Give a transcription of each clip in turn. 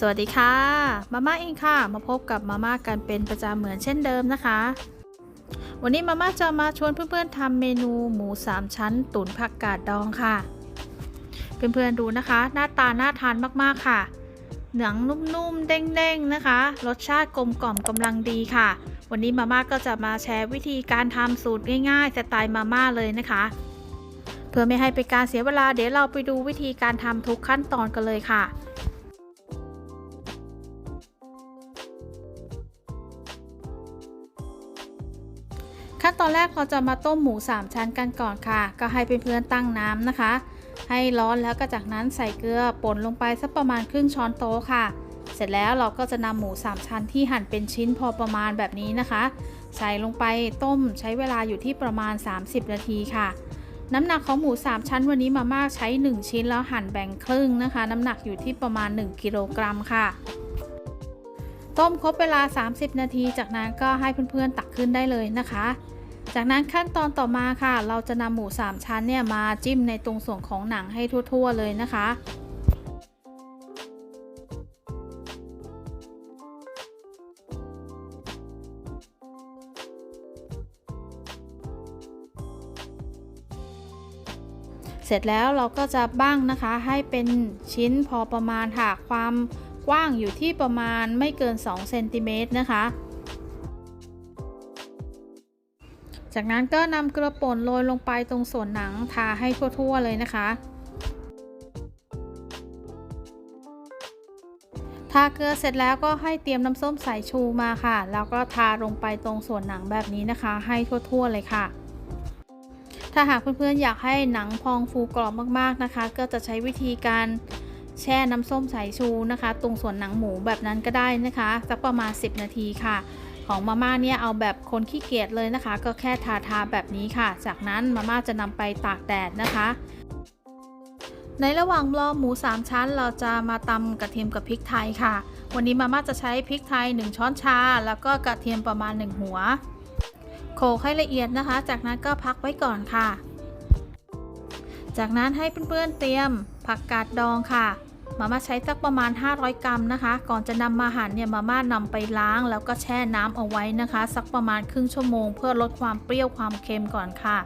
สวัสดีค่ะ มาม่าเองค่ะ มาพบกับมาม่ากันเป็นประจำเหมือนเช่นเดิมนะคะ วันนี้มาม่าจะมาชวนเพื่อนๆทำเมนูหมู 3 ชั้น ตุ๋นผักกาดดองค่ะ เพื่อนๆดูนะคะ หน้าตาน่าทานมากๆค่ะ หนังนุ่มๆเด้งๆนะคะ รสชาติกลมกล่อมกำลังดีค่ะ วันนี้มาม่าก็จะมาแชร์วิธีการทำสูตรง่ายๆสไตล์มาม่าเลยนะคะ เพื่อไม่ให้เป็นการเสียเวลาเดี๋ยวเราไปดูวิธีการทำทุกขั้นตอนกันเลยค่ะ ขั้นตอนแรกเราจะมาต้มหมู 3 ชั้นกันก่อนค่ะ ก็ให้เพื่อนๆตั้งน้ำนะคะ ให้ร้อนแล้วก็จากนั้นใส่เกลือป่นลงไปสักประมาณครึ่งช้อนโต๊ะค่ะ เสร็จแล้วเราก็จะนำหมู 3 ชั้นที่หั่นเป็นชิ้นพอประมาณแบบนี้นะคะ ใส่ลงไปต้มใช้เวลาอยู่ที่ประมาณ 30 นาทีค่ะ น้ำหนักของหมู 3 ชั้นวันนี้มาม่าใช้ 1 ชิ้นแล้วหั่นแบ่งครึ่งนะคะ น้ำหนักอยู่ที่ประมาณ 1 กิโลกรัมค่ะ ต้มครบเวลา 30 นาที จากนั้นก็ให้เพื่อนๆตักขึ้นได้เลยนะคะ จากนั้นขั้นตอนต่อมาค่ะ เราจะนำหมู3ชั้นเนี่ยมาจิ้มในตรงส่วนของหนังให้ทั่ว ๆ เลยนะคะเสร็จแล้วเราก็จะบ้างนะคะให้เป็นชิ้นพอประมาณค่ะความ กว้างอยู่ที่ประมาณไม่เกิน2เซนติเมตรนะคะ จากนั้นก็นำกระป่นโรยลงไปตรงส่วนหนังทาให้ทั่วๆเลยนะคะทาเกลือเสร็จแล้วก็ให้เตรียมน้ำส้มสายชูมาค่ะ แล้วก็ทาลงไปตรงส่วนหนังแบบนี้นะคะ ให้ทั่วๆเลยค่ะ ถ้าหากเพื่อนๆอยากให้หนังพองฟูกรอบมากๆนะคะ ก็จะใช้วิธีการ แช่น้ำส้มสายชูนะคะ ตรงส่วนหนังหมูแบบนั้นก็ได้นะคะสักประมาณ 10 นาทีค่ะ ของมาม่าเนี่ยเอาแบบคนขี้เกียจเลยนะคะ ก็แค่ทาทาแบบนี้ค่ะ จากนั้นมาม่าจะนำไปตากแดดนะคะในระหว่างรอหมู 3 ชั้น เราจะมาตำกระเทียมกับพริกไทยค่ะ วันนี้มาม่าจะใช้พริกไทย 1 ช้อนชา แล้วก็กระเทียมประมาณ 1 หัว โขลกให้ละเอียดนะคะ จากนั้นก็พักไว้ก่อนค่ะ จากนั้นให้เพื่อนๆเตรียมผักกาดดองค่ะ มาม่าใช้สักประมาณ 500 กรัมนะคะ ก่อนจะนำมาหั่นเนี่ยมาม่านำไปล้าง แล้วก็แช่น้ำเอาไว้นะคะ สักประมาณครึ่งชั่วโมง เพื่อลดความเปรี้ยวความเค็มก่อนค่ะ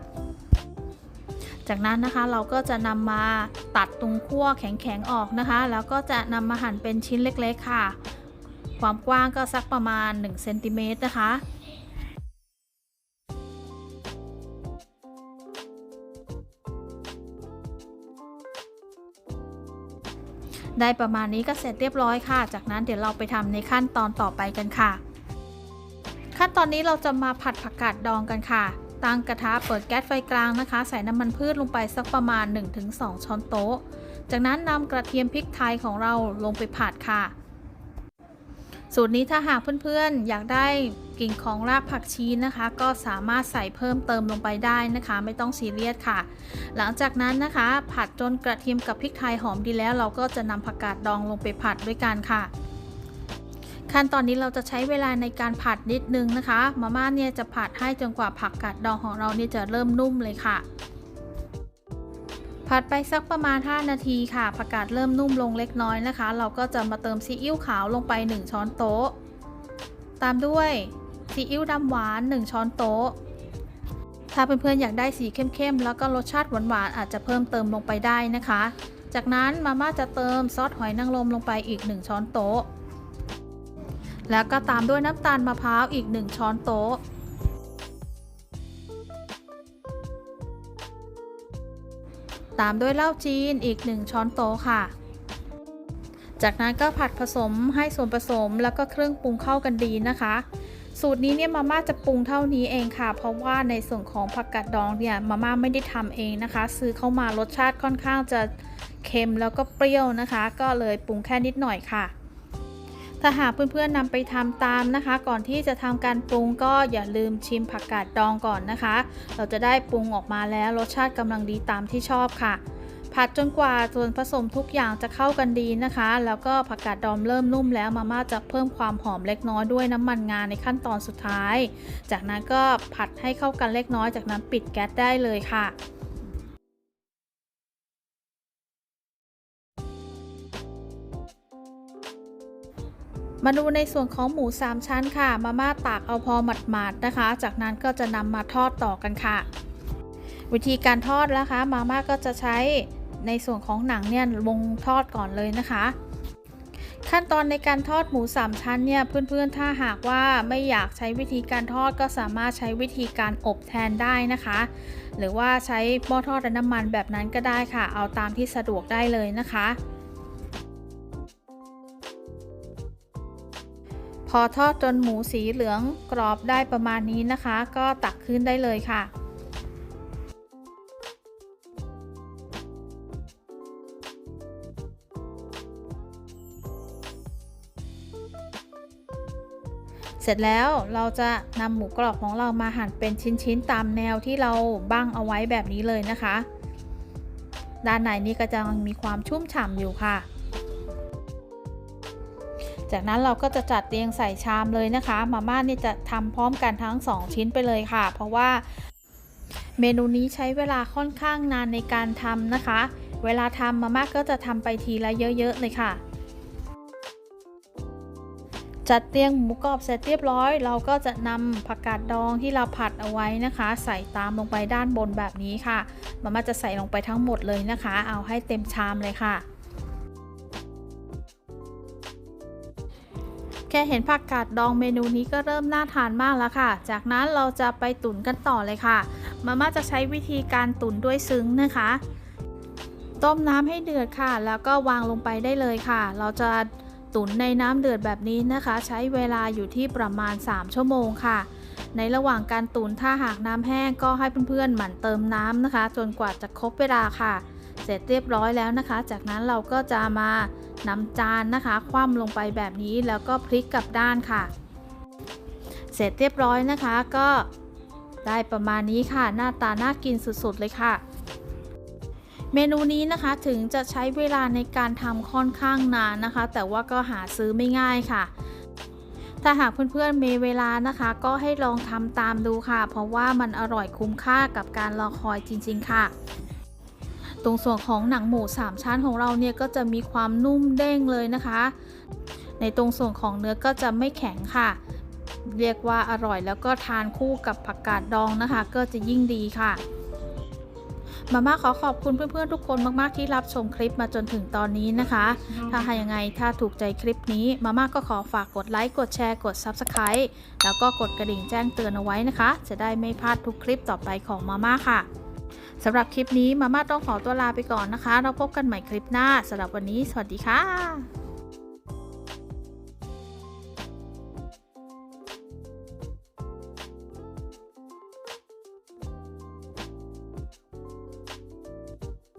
จากนั้นนะคะเราก็จะนำมาตัดตรงขั้วแข็งๆออกนะคะ แล้วก็จะนำมาหั่นเป็นชิ้นเล็กๆค่ะ ความกว้างก็สักประมาณ1เซนติเมตรนะคะ ได้ประมาณนี้ก็เสร็จเรียบร้อยค่ะ จากนั้นเดี๋ยวเราไปทำในขั้นตอนต่อไปกันค่ะ ขั้นตอนนี้เราจะมาผัดผักกาดดองกันค่ะ ตั้งกระทะเปิดแก๊สไฟกลางนะคะ ใส่น้ำมันพืชลงไปสักประมาณ 1-2 ช้อนโต๊ะ จากนั้นนำกระเทียมพริกไทยของเราลงไปผัดค่ะ สูตรนี้ถ้าหากเพื่อนๆ อยากได้กลิ่นของรากผักชีนะคะ ก็สามารถใส่เพิ่มเติมลงไปได้นะคะ ไม่ต้องซีเรียสค่ะ หลังจากนั้นนะคะ ผัดจนกระเทียมกับพริกไทยหอมดีแล้ว เราก็จะนำผักกาดดองลงไปผัดด้วยกันค่ะ ขั้นตอนนี้เราจะใช้เวลาในการผัดนิดนึงนะคะ มาม่าเนี่ยจะผัดให้จนกว่าผักกาดดองของเราเนี่ยจะเริ่มนุ่มเลยค่ะ ผัดไปสักประมาณ 5 นาทีค่ะผักกาดเริ่มนุ่มลงเล็กน้อยนะคะ เราก็จะมาเติมซีอิ๊วขาวลงไป 1 ช้อนโต๊ะ ตามด้วยซีอิ๊วดำหวาน 1 ช้อนโต๊ะ ถ้าเพื่อนๆอยากได้สีเข้มๆ แล้วก็รสชาติหวานๆ อาจจะเพิ่มเติมลงไปได้นะคะ จากนั้นมาม่าจะเติมซอสหอยนางรมลงไปอีก 1 ช้อนโต๊ะ แล้วก็ตามด้วยน้ำตาลมะพร้าวอีก 1 ช้อนโต๊ะ ตามด้วยเหล้าจีนอีก 1 ช้อนโต๊ะค่ะ จากนั้นก็ผัดผสมให้ส่วนผสมแล้วก็เครื่องปรุงเข้ากันดีนะคะ สูตรนี้เนี่ยมาม่าจะปรุงเท่านี้เองค่ะ เพราะว่าในส่วนของผักกาดดองเนี่ยมาม่าไม่ได้ทำเองนะคะ ซื้อเข้ามารสชาติค่อนข้างจะเค็มแล้วก็เปรี้ยวนะคะ ก็เลยปรุงแค่นิดหน่อยค่ะ ถ้าหากเพื่อนๆนำไปทำตามนะคะ ก่อนที่จะทำการปรุงก็อย่าลืมชิมผักกาดดองก่อนนะคะ เราจะได้ปรุงออกมาแล้วรสชาติกำลังดีตามที่ชอบค่ะ ผัดจนกว่าส่วนผสมทุกอย่างจะเข้ากันดีนะคะ แล้วก็ผักกาดดองเริ่มนุ่มแล้วมาม่าจะเพิ่มความหอมเล็กน้อยด้วยน้ำมันงาในขั้นตอนสุดท้าย จากนั้นก็ผัดให้เข้ากันเล็กน้อยจากนั้นปิดแก๊สได้เลยค่ะ มาดูในส่วนของหมู 3 ชั้นค่ะ มาม่าตากเอาพอหมาดๆนะคะ จากนั้นก็จะนำมาทอดต่อกันค่ะ วิธีการทอดนะคะ มาม่าก็จะใช้ในส่วนของหนังเนี่ยลงทอดก่อนเลยนะคะ ขั้นตอนในการทอดหมู 3 ชั้นเนี่ยเพื่อนๆถ้าหากว่าไม่อยากใช้วิธีการทอดก็สามารถใช้วิธีการอบแทนได้นะคะ หรือว่าใช้หม้อทอดไร้น้ำมันแบบนั้นก็ได้ค่ะ เอาตามที่สะดวกได้เลยนะคะ พอทอดจนหมูสีเหลืองกรอบได้ประมาณนี้นะคะ ก็ตักขึ้นได้เลยค่ะ เสร็จแล้วเราจะนำหมูกรอบของเรามาหั่นเป็นชิ้นๆ ตามแนวที่เราบั้งเอาไว้แบบนี้เลยนะคะ ด้านในนี่ก็จะมีความชุ่มฉ่ำอยู่ค่ะ จากนั้นเราก็จะจัดเรียงใส่ชามเลยนะคะ มาม่านี่จะทำพร้อมกันทั้ง 2 ชิ้นไปเลยค่ะ เพราะว่าเมนูนี้ใช้เวลาค่อนข้างนานในการทำนะคะ เวลาทำมาม่าก็จะทำไปทีละเยอะๆเลยค่ะจัดเรียงหมูกรอบเสร็จเรียบร้อย เราก็จะนำผักกาดดองที่เราผัดเอาไว้นะคะ ใส่ตามลงไปด้านบนแบบนี้ค่ะมาม่าจะใส่ลงไปทั้งหมดเลยนะคะ เอาให้เต็มชามเลยค่ะ แค่เห็นผักกาดดองเมนูนี้ก็เริ่มน่าทานมากแล้วค่ะ จากนั้นเราจะไปตุ๋นกันต่อเลยค่ะ มาม่าจะใช้วิธีการตุ๋นด้วยซึ้งนะคะ ต้มน้ำให้เดือดค่ะ แล้วก็วางลงไปได้เลยค่ะ เราจะตุ๋นในน้ำเดือดแบบนี้นะคะ ใช้เวลาอยู่ที่ประมาณ 3 ชั่วโมงค่ะ ในระหว่างการตุ๋นถ้าหากน้ำแห้งก็ให้เพื่อนๆหมั่นเติมน้ำนะคะ จนกว่าจะครบเวลาค่ะ เสร็จเรียบร้อยแล้วนะคะ จากนั้นเราก็จะมา นำจานนะคะ คว่ำลงไปแบบนี้แล้วก็พลิกกลับด้านค่ะ เสร็จเรียบร้อยนะคะก็ได้ประมาณนี้ค่ะ หน้าตาน่ากินสุดๆเลยค่ะ เมนูนี้นะคะถึงจะใช้เวลาในการทำค่อนข้างนานนะคะ แต่ว่าก็หาซื้อไม่ง่ายค่ะถ้าหากเพื่อนๆมีเวลานะคะ ก็ให้ลองทำตามดูค่ะ เพราะว่ามันอร่อยคุ้มค่ากับการรอคอยจริง ๆ ค่ะ ตรงส่วนของหนังหมู 3 ชั้นของเราเนี่ยก็จะมีความนุ่มเด้งเลยนะคะ ในตรงส่วนของเนื้อก็จะไม่แข็งค่ะ เรียกว่าอร่อยแล้วก็ทานคู่กับผักกาดดองนะคะ ก็จะยิ่งดีค่ะมาม่าขอขอบคุณเพื่อนๆทุกคนมากๆที่รับชมคลิปมาจนถึงตอนนี้นะคะ ถ้าหากยังไงถ้าถูกใจคลิปนี้ มาม่าก็ขอฝากกดไลค์กดแชร์กด Subscribe แล้วก็กดกระดิ่งแจ้งเตือนเอาไว้นะคะ จะได้ไม่พลาดทุกคลิปต่อไปของมาม่าค่ะ สำหรับคลิปนี้มาม่าต้องขอตัวลาไปก่อนนะคะ เราพบกันใหม่คลิปหน้าสำหรับวันนี้ สวัสดีค่ะ